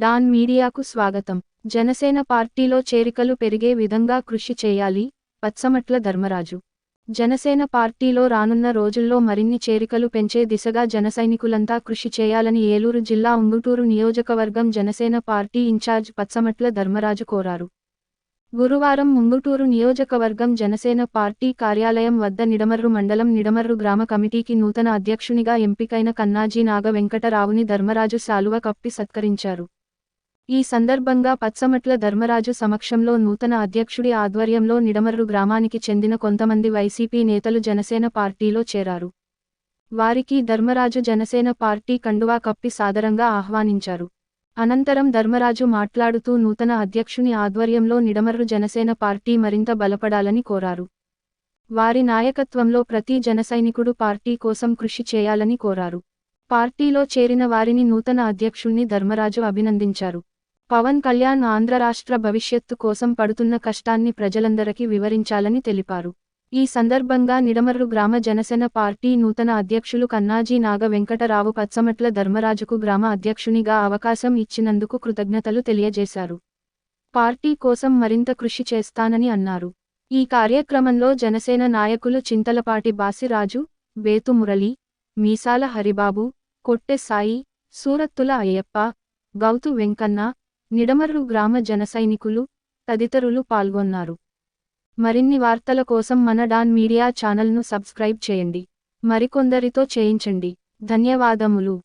Don మీడియాకు స్వాగతం. జనసేన పార్టీలో చేరికలు పెరిగే విధంగా కృషి చేయాలి పచ్చమట్ల ధర్మరాజు. జనసేన పార్టీలో రానున్న రోజుల్లో మరిన్ని చేరికలు పెంచే దిశగా జనసైనికులంతా కృషి చేయాలని ఏలూరు జిల్లా ఉంగుటూరు నియోజకవర్గం Janasena party in charge Pachamatla Dharmaraju కోరారు. గురువారం ముంగుటూరు నియోజకవర్గం జనసేన పార్టీ కార్యాలయం వద్ద నిడమర్రు మండలం నిడమర్రు గ్రామ కమిటీకి నూతన అధ్యక్షునిగా ఎంపికైన కన్నాజీ నాగ వెంకటరావుని ధర్మరాజు శాలువ కప్పి సత్కరించారు. ఈ సందర్భంగా పచ్చమట్ల ధర్మరాజు సమక్షంలో నూతన అధ్యక్షుడి ఆధ్వర్యంలో నిడమర్రు గ్రామానికి చెందిన కొంతమంది వైసీపీ నేతలు జనసేన పార్టీలో చేరారు. వారికి ధర్మరాజు జనసేన పార్టీ కండువా కప్పి సాదరంగా ఆహ్వానించారు. అనంతరం ధర్మరాజు మాట్లాడుతూ నూతన అధ్యక్షుని ఆధ్వర్యంలో నిడమర్రు జనసేన పార్టీ మరింత బలపడాలని కోరారు. వారి నాయకత్వంలో ప్రతి జనసైనికుడు పార్టీ కోసం కృషి చేయాలని కోరారు. పార్టీలో చేరిన వారిని నూతన అధ్యక్షుణ్ణి ధర్మరాజు అభినందించారు. పవన్ కళ్యాణ్ ఆంధ్ర రాష్ట్ర భవిష్యత్తు కోసం పడుతున్న కష్టాన్ని ప్రజలందరికీ వివరించాలని తెలిపారు. ఈ సందర్భంగా నిడమర్రు గ్రామ జనసేన పార్టీ నూతన అధ్యక్షులు కన్నాజీ నాగ వెంకటరావు పచ్చమట్ల ధర్మరాజుకు గ్రామ అధ్యక్షునిగా అవకాశం ఇచ్చినందుకు కృతజ్ఞతలు తెలియజేశారు. పార్టీ కోసం మరింత కృషి చేస్తానని అన్నారు. ఈ కార్యక్రమంలో జనసేన నాయకులు చింతలపాటి బాసిరాజు బేతు మురళి మీసాల హరిబాబు కొట్టె సాయి సూరత్తుల అయ్యప్ప గౌతు వెంకన్న నిడమర్రు గ్రామ జనసైనికులు తదితరులు పాల్గొన్నారు. మరిన్ని వార్తల కోసం మన డాన్ మీడియా ఛానల్ను సబ్స్క్రైబ్ చేయండి. మరికొందరితో చేయించండి. ధన్యవాదములు.